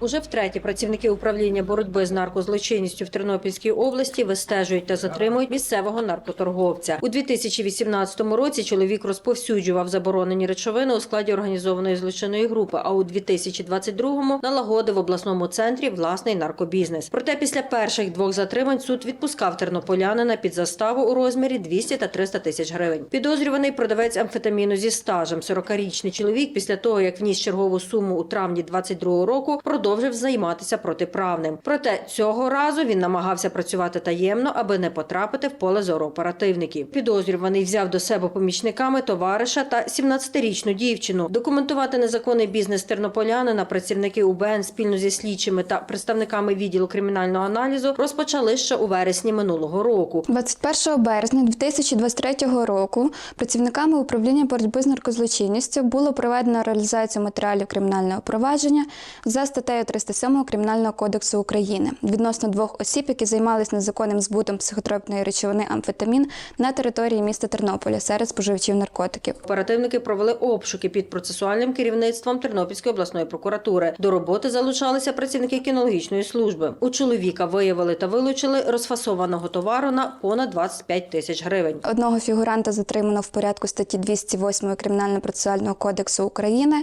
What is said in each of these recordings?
Уже втретє працівники управління боротьби з наркозлочинністю в Тернопільській області вистежують та затримують місцевого наркоторговця. У 2018 році чоловік розповсюджував заборонені речовини у складі організованої злочинної групи. А у 2022-му налагодив в обласному центрі власний наркобізнес. Проте після перших двох затримань суд відпускав тернополянина під заставу у розмірі 200 та 300 тисяч гривень. Підозрюваний продавець амфетаміну зі стажем. 40-річний чоловік після того, як вніс чергову суму у травні 22 року, продовжив займатися протиправним. Проте цього разу він намагався працювати таємно, аби не потрапити в поле зору оперативників. Підозрюваний взяв до себе помічниками товариша та 17-річну дівчину. Документувати незаконний бізнес тернополянина працівники УБН спільно зі слідчими та представниками відділу кримінального аналізу розпочали ще у вересні минулого року. 21 березня 2023 року працівниками управління боротьби з наркозлочинністю було проведено реалізацію матеріалів кримінального провадження за статтею 307 Кримінального кодексу України відносно двох осіб, які займалися незаконним збутом психотропної речовини амфетамін на території міста Тернополя серед споживачів наркотиків. Оперативники провели обшуки під процесуальним керівництвом Тернопільської обласної прокуратури. До роботи залучалися працівники кінологічної служби. У чоловіка виявили та вилучили розфасованого товару на понад 25 тисяч гривень. Одного фігуранта затримано в порядку статті 208 Кримінально-процесуального кодексу України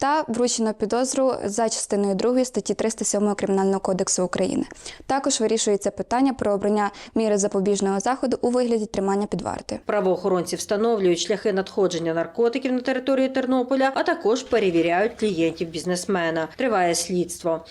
та вручено підозру за частиною 2 статті 307 Кримінального кодексу України. Також вирішується питання про обрання міри запобіжного заходу у вигляді тримання під вартою. Правоохоронці встановлюють шляхи надходження наркотиків на території Тернополя, а також перевіряють клієнтів бізнесмена. Триває слідство.